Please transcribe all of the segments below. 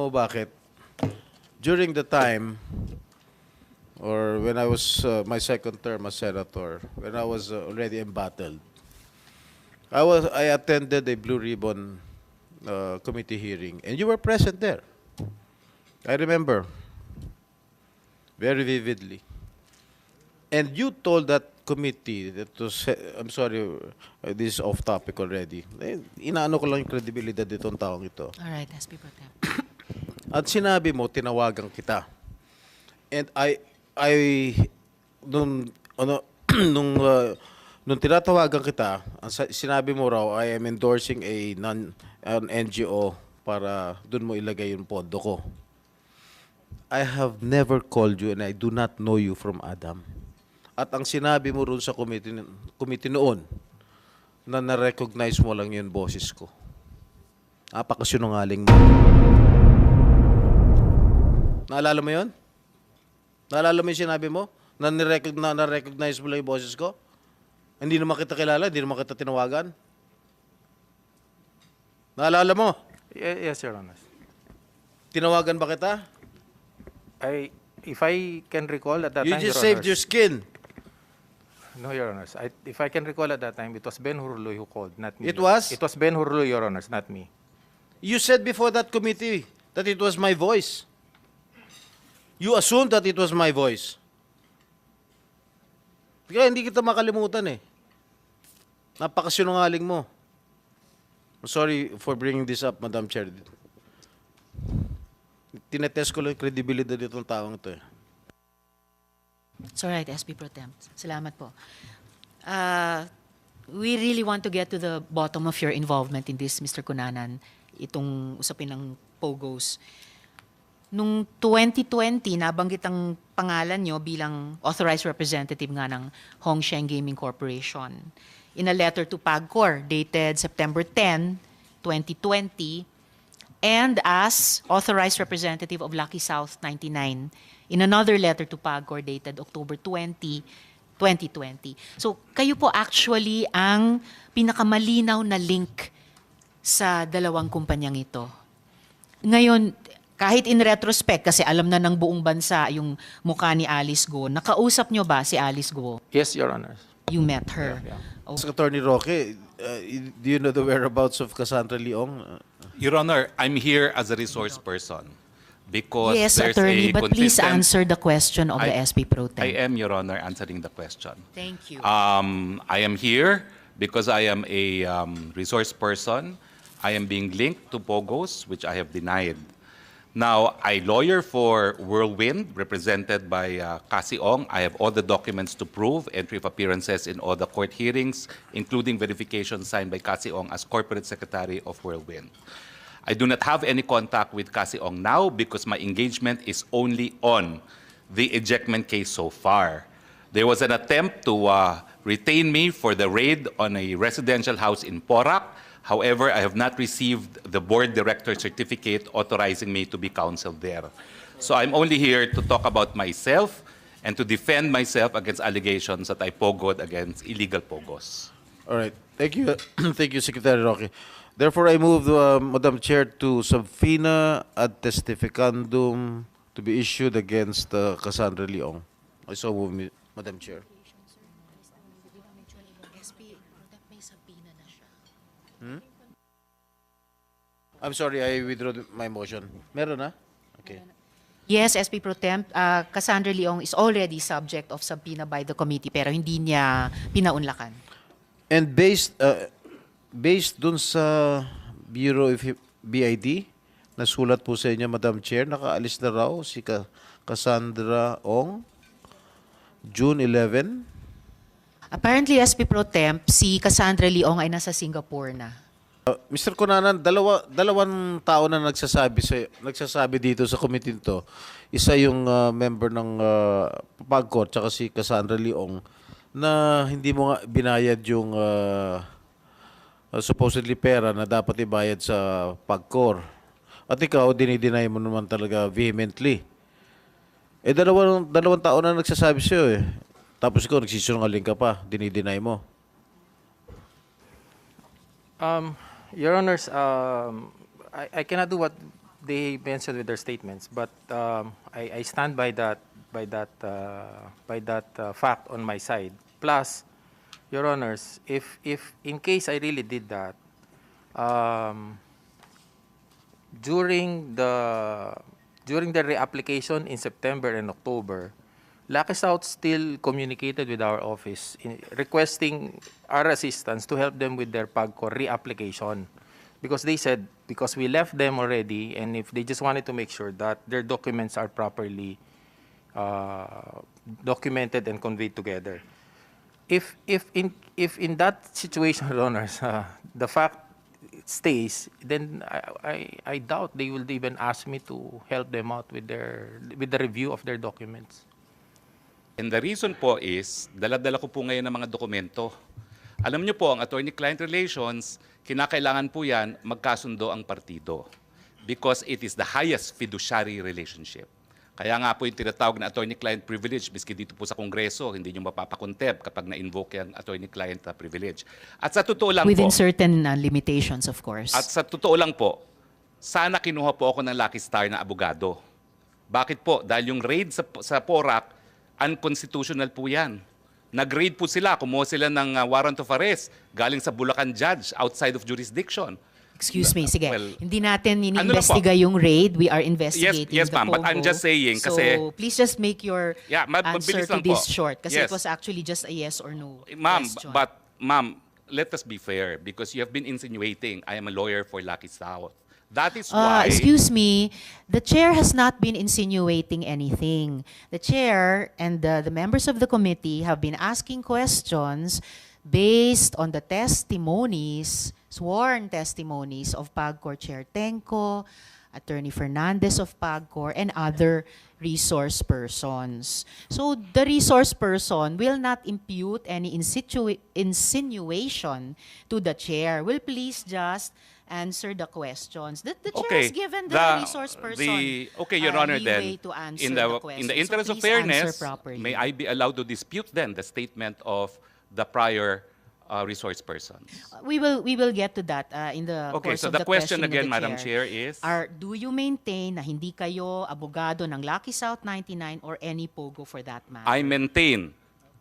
mo bakit? During the time, or when I was uh, my second term as senator, when I was uh, already embattled, I was I attended a Blue Ribbon uh, committee hearing, and you were present there. I remember very vividly. And you told that committee that se- I'm sorry, uh, this is off topic already. Eh, inaano ko lang yung credibility nitong taong ito. All right, SP Pro Tem. At sinabi mo, tinawagan kita. And I, I, nung, ano, nung, uh, nung tinatawagan kita, ang sinabi mo raw, I am endorsing a non, an NGO para dun mo ilagay yung pondo ko. I have never called you and I do not know you from Adam. At ang sinabi mo ron sa committee, committee noon, na na-recognize mo lang yung boses ko. Napakasinungaling mo. Naalala mo yon? Naalala mo yung sinabi mo? Na na-recognize mo lang yung boses ko? Hindi naman kita kilala, hindi naman kita tinawagan? Naalala mo? Ye- Yes, Your Honor. Tinawagan ba kita? I, if I can recall at that you time, just Your saved your Honors- skin. No, Your Honors. I, if I can recall at that time, it was Ben Hurluy who called, not me. It was? It was Ben Hurluy, Your Honors, not me. You said before that committee that it was my voice. You assumed that it was my voice. Kaya hindi kita makalimutan eh. Napakasinungaling mo. I'm sorry for bringing this up, Madam Chair. Tinetest ko lang credibility nitong taong ito eh. It's all right, Pro Tem. Salamat po. Uh, we really want to get to the bottom of your involvement in this, Mr. Kunanan, itong usapin ng POGOs. Nung 2020, nabanggit ang pangalan nyo bilang authorized representative nga ng Hongsheng Gaming Corporation. In a letter to PAGCOR dated September 10, 2020, and as authorized representative of Lucky South 99 in another letter to PAGCOR dated October 20, 2020. So kayo po actually ang pinakamalinaw na link sa dalawang kumpanyang ito. Ngayon, kahit in retrospect, kasi alam na ng buong bansa yung mukha ni Alice Go, nakausap nyo ba si Alice Go? Yes, Your Honors. You met her? Yeah, Oh. Sa Attorney Roque, uh, do you know the whereabouts of Cassandra Leong? Uh, Your Honor, I'm here as a resource person because Yes, there's attorney, a but please answer the question of the I- SP Pro Tem. I am, Your Honor, answering the question. Thank you. Um, I am here because I am a um, resource person. I am being linked to POGOS, which I have denied. Now, I lawyer for Whirlwind, represented by uh, Cassie Ong. I have all the documents to prove entry of appearances in all the court hearings, including verification signed by Cassie Ong as corporate secretary of Whirlwind. I do not have any contact with Cassie Ong now because my engagement is only on the ejectment case so far. There was an attempt to uh, retain me for the raid on a residential house in Porac. However, I have not received the board director certificate authorizing me to be counseled there. So I'm only here to talk about myself and to defend myself against allegations that I pogoed against illegal pogos. All right. Thank you. Thank you, Secretary Roque. Therefore, I move, uh, Madam Chair, to subpoena ad testificandum to be issued against uh, Cassandra Leong. I so move, Madam Chair. I'm sorry, I withdraw my motion. Meron na? Okay. Yes, SP Pro Temp, uh, Cassandra Leong is already subject of subpoena by the committee pero hindi niya pinaunlakan. And based uh, based dun sa Bureau of BID, nasulat po sa inyo, Madam Chair, nakaalis na raw si Ka- Cassandra Ong, June 11. Apparently, SP Pro Temp, si Cassandra Leong ay nasa Singapore na. Uh, Mr. Kunanan, dalawa, dalawang tao na nagsasabi, sa, nagsasabi dito sa committee to. Isa yung uh, member ng uh, PAGCOR, tsaka si Cassandra Leong, na hindi mo nga binayad yung uh, uh, supposedly pera na dapat ibayad sa PAGCOR. At ikaw, dinideny mo naman talaga vehemently. Eh, dalawang, dalawang tao na nagsasabi sa'yo eh. Tapos ikaw, nagsisinungaling ka pa, dinideny mo. Um, Your Honors, um, I, I cannot do what they mentioned with their statements, but um, I, I stand by that by that uh, by that uh, fact on my side. Plus, Your Honors, if if in case I really did that, um, during the during the reapplication in September and October, Lucky South still communicated with our office in requesting our assistance to help them with their PAGCOR reapplication. Because they said, because we left them already, and if they just wanted to make sure that their documents are properly uh, documented and conveyed together. If, if, in, if in that situation, Your Honors, uh, the fact stays, then I, I, I doubt they will even ask me to help them out with their with the review of their documents. And the reason po is, dala-dala ko po ngayon ng mga dokumento. Alam niyo po, ang attorney-client relations, kinakailangan po yan magkasundo ang partido. Because it is the highest fiduciary relationship. Kaya nga po yung tinatawag na attorney-client privilege, miski dito po sa Kongreso, hindi nyo mapapakontep kapag na-invoke yung attorney-client uh, privilege. At sa totoo lang Within po, certain uh, limitations, of course. at sa totoo lang po, sana kinuha po ako ng Lucky Star na abogado. Bakit po? Dahil yung raid sa, sa PORAC, unconstitutional po yan. Nag-raid po sila, kumuha sila ng uh, warrant of arrest galing sa Bulacan judge outside of jurisdiction. Excuse me, sige. well, Hindi natin ano iniimbestiga yung raid. We are investigating yes, the ma'am, but I'm just saying so, kasi- please just make your Yeah, ma- answer to this po. short. Kasi it Yes. was actually just a yes or no Ma'am, question. but ma'am, let us be fair because you have been insinuating I am a lawyer for Lucky South. That is Uh, why... excuse me, the chair has not been insinuating anything. The chair and the, the members of the committee have been asking questions based on the testimonies, sworn testimonies of PAGCOR Chair Tenko, Attorney Fernandez of PAGCOR, and other resource persons. So the resource person will not impute any insinuation to the chair. Will please just answer the questions. The, the chair Okay. has given the, the- resource person the- okay, Your uh, Honor, then, to answer in the, the, question. in the So interest of please answer fairness, may I be allowed to dispute then the statement of the prior uh, resource persons? We will we will get to that uh, in the Okay, course so of the question questioning of again, the Madam Chair, is Are, do you maintain na hindi kayo abogado ng Lucky South 99 or any POGO for that matter? I maintain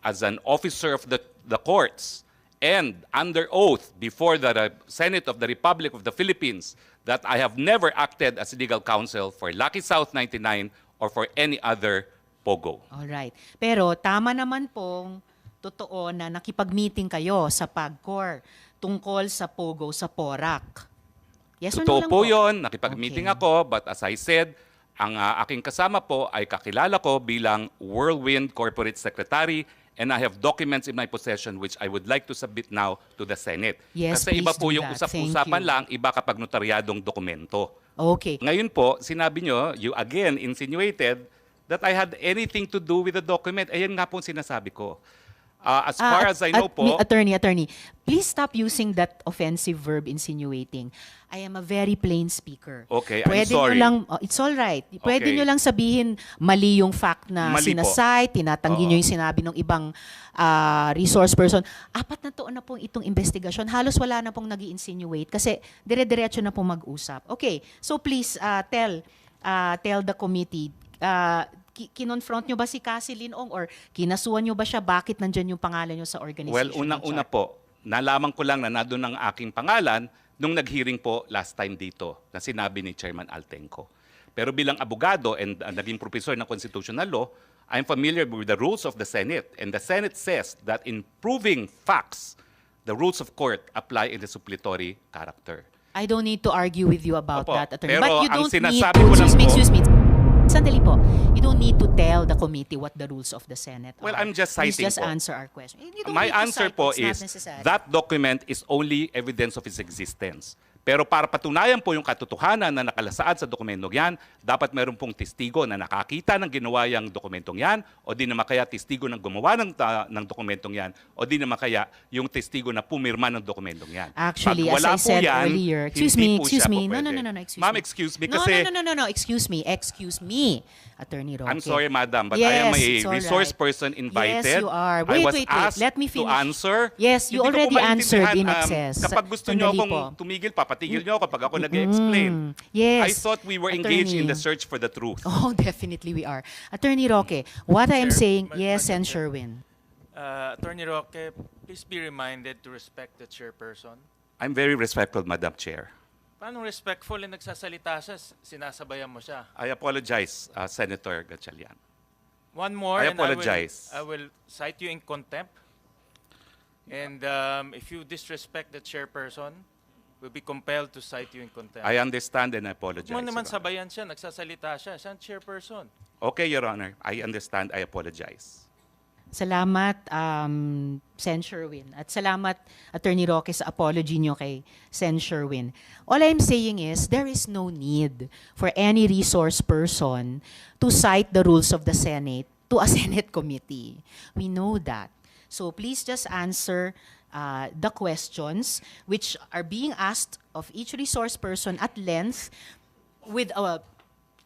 as an officer of the, the courts and under oath before the Re- Senate of the Republic of the Philippines that I have never acted as legal counsel for Lucky South 99 or for any other POGO. All right. Pero tama naman pong totoo na nakipag-meeting kayo sa PAGCOR tungkol sa POGO sa PORAC. Yes or no Totoo lang po yun, nakipag-meeting Okay. ako, but as I said, ang ah, aking kasama po ay kakilala ko bilang Whirlwind Corporate Secretary and I have documents in my possession which I would like to submit now to the Senate. Yes, Kasi iba po yung usap-usapan lang, iba kapag notaryadong dokumento. Okay. Ngayon po, sinabi nyo, you again insinuated that I had anything to do with the document. Ayan nga po ang sinasabi ko. Ah, as Ah, far at- as I know at- po, Attorney, attorney, please stop using that offensive verb insinuating. I am a very plain speaker. Okay, I'm Pwede sorry. Nyo lang, oh, it's all right. Pwede Okay. nyo lang sabihin mali yung fact na Mali po. sinasay, tinatanggi Oo. nyo yung sinabi ng ibang ah, resource person. Apat na taon na pong itong investigasyon. Halos wala na pong nag insinuate kasi dire-diretso na pong mag-usap. Okay, so please ah, tell ah, tell the committee ki- kinonfront nyo ba si Cassie Linong or kinasuhan nyo ba siya? Bakit nandyan yung pangalan nyo sa organization? Well, unang-una po, nalaman ko lang na nandun ang aking pangalan nung nag-hearing po last time dito na sinabi ni Chairman Altenco. Pero bilang abogado and uh, naging professor ng constitutional law, I'm familiar with the rules of the Senate. And the Senate says that in proving facts, the rules of court apply in the suppletory character. I don't need to argue with you about Opo, that, attorney. pero But you ang don't need sinasabi to, ko lang excuse me, excuse me. Sandali po. You don't need to tell the committee what the rules of the Senate Well, are. I'm just Please citing just po. answer our question. You don't My need to answer cite, po it's not is necessary. that document is only evidence of its existence. Pero para patunayan po yung katotohanan na nakalasaad sa dokumentong yan, dapat meron pong testigo na nakakita ng ginawa yung dokumentong yan, o di naman kaya testigo ng gumawa ng, ta- ng dokumentong yan, o di naman kaya yung testigo na pumirma ng dokumentong yan. Actually, Pag as wala I po said yan, earlier, excuse me, excuse me. No, no, no, no, no, excuse Ma'am, excuse me kasi... No, no, no, no, no, excuse me, excuse me, Attorney Roque. I'm sorry, madam, but I am Yes, a resource right. person invited. Yes, you are. I Wait, was wait, wait. asked Let me to finish. answer. Yes, you Hindi already answered in um, excess. kapag gusto Sandali akong po. tumigil, papatay papatigil niyo ako pag ako nag-explain. Mm, yes. I thought we were engaged in the Attorney. search for the truth. Oh, definitely we are. Attorney Roque, what I am saying, yes, and. Sherwin. Uh, Attorney Roque, please be reminded to respect the chairperson. I'm very respectful, Madam Chair. Paano respectful na nagsasalita siya, s- sinasabayan mo siya? I apologize, uh, Senator Gatchalian. One more, I and apologize. I will, I will cite you in contempt. And um, if you disrespect the chairperson, we'll be compelled to cite you in contempt. I understand and I apologize. Huwag mo naman Your Honor. sabayan siya, nagsasalita siya, siya ang chairperson. Okay, Your Honor. I understand. I apologize. Salamat, um, Sen Sherwin. At salamat, Attorney Roque, sa apology nyo kay Sen Sherwin. All I'm saying is, there is no need for any resource person to cite the rules of the Senate to a Senate committee. We know that. So please just answer uh, the questions which are being asked of each resource person at length with a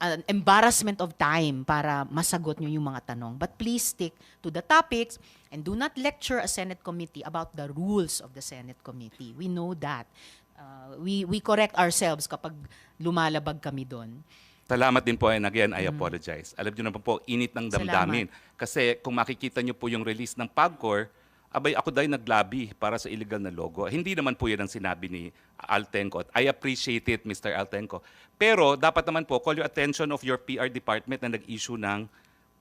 an embarrassment of time para masagot nyo yung mga tanong. But please stick to the topics and do not lecture a Senate committee about the rules of the Senate committee. We know that. Uh, we, we correct ourselves kapag lumalabag kami doon. Salamat din po and again, I apologize. Alam niyo naman po, init ng damdamin. Kasi kung makikita niyo po yung release ng PAGCOR, abay ako dahil naglabi para sa illegal na logo. Hindi naman po yan ang sinabi ni Altenco. I appreciate it, Mr. Altenco. Pero dapat naman po, call your attention of your PR department na nag-issue ng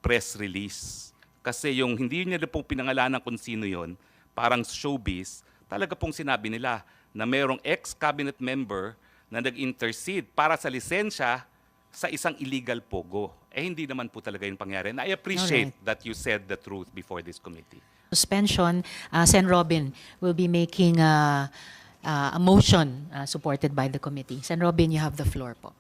press release. Kasi yung hindi niya po pinangalanan kung sino yon, parang showbiz, talaga pong sinabi nila na mayroong ex-cabinet member na nag-intercede para sa lisensya sa isang illegal pogo. Eh hindi naman po talaga yung pangyari. And I appreciate that you said the truth before this committee. Suspension, uh, Sen. Robin will be making uh, uh, a motion uh, supported by the committee. Sen. Robin, you have the floor po.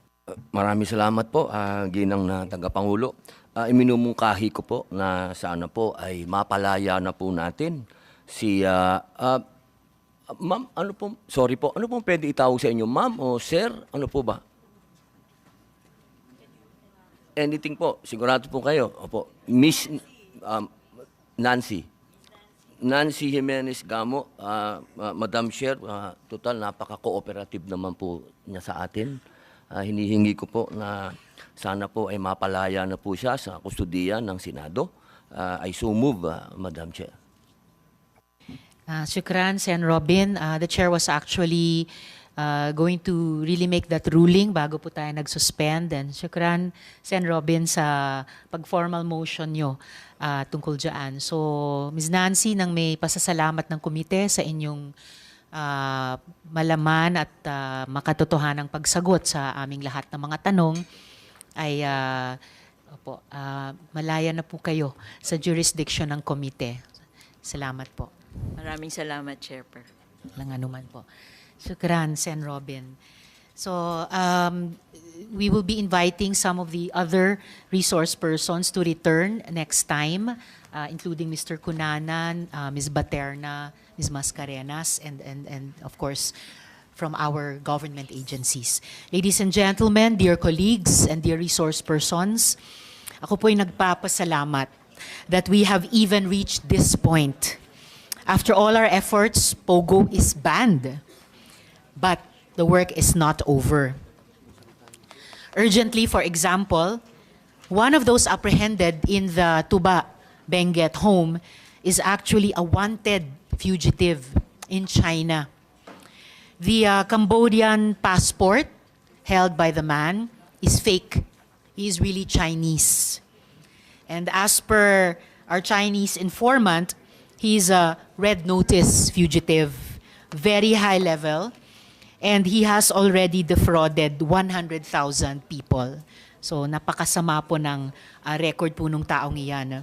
Maraming salamat po, ah, ginang na tagapangulo. Uh, iminumungkahi ko po na sana po ay mapalaya na po natin si ah, ah, Ma'am, ano po, sorry po, ano pong pwede itawag sa inyo? Ma'am o sir? Ano po ba? Anything po, sigurado po kayo. Opo. Miss um, Nancy. Nancy Jimenez Gamo, ah, ah, Madam Chair, ah, total napaka-cooperative naman po niya sa atin. Ah, hinihingi ko po na sana po ay mapalaya na po siya sa kustudiya ng Senado. Ah, I so move, ah, Madam Chair. Uh, Shukran, Sen. Robin. Uh, the chair was actually uh, going to really make that ruling bago po tayo nag-suspend. And shukran, Sen. Robin, sa pag-formal motion nyo uh, tungkol dyan. So, Ms. Nancy, nang may pasasalamat ng komite sa inyong uh, malaman at uh, makatotohanang pagsagot sa aming lahat ng mga tanong, ay uh, opo, uh, malaya na po kayo sa jurisdiction ng komite. Salamat po. Maraming salamat, Chairper. Lang anuman po. Shukran, Sen. Robin. So, um, we will be inviting some of the other resource persons to return next time, uh, including Mr. Kunanan, uh, Ms. Baterna, Ms. Mascarenas, and, and, and of course, from our government agencies. Ladies and gentlemen, dear colleagues and dear resource persons, ako po'y nagpapasalamat that we have even reached this point. After all our efforts, Pogo is banned. But the work is not over. Urgently, for example, one of those apprehended in the Tuba Benguet home is actually a wanted fugitive in China. The uh, Cambodian passport held by the man is fake. He is really Chinese. And as per our Chinese informant, he's a red notice fugitive, very high level, and he has already defrauded 100,000 people. So napakasama po ng uh, record po nung taong iyan.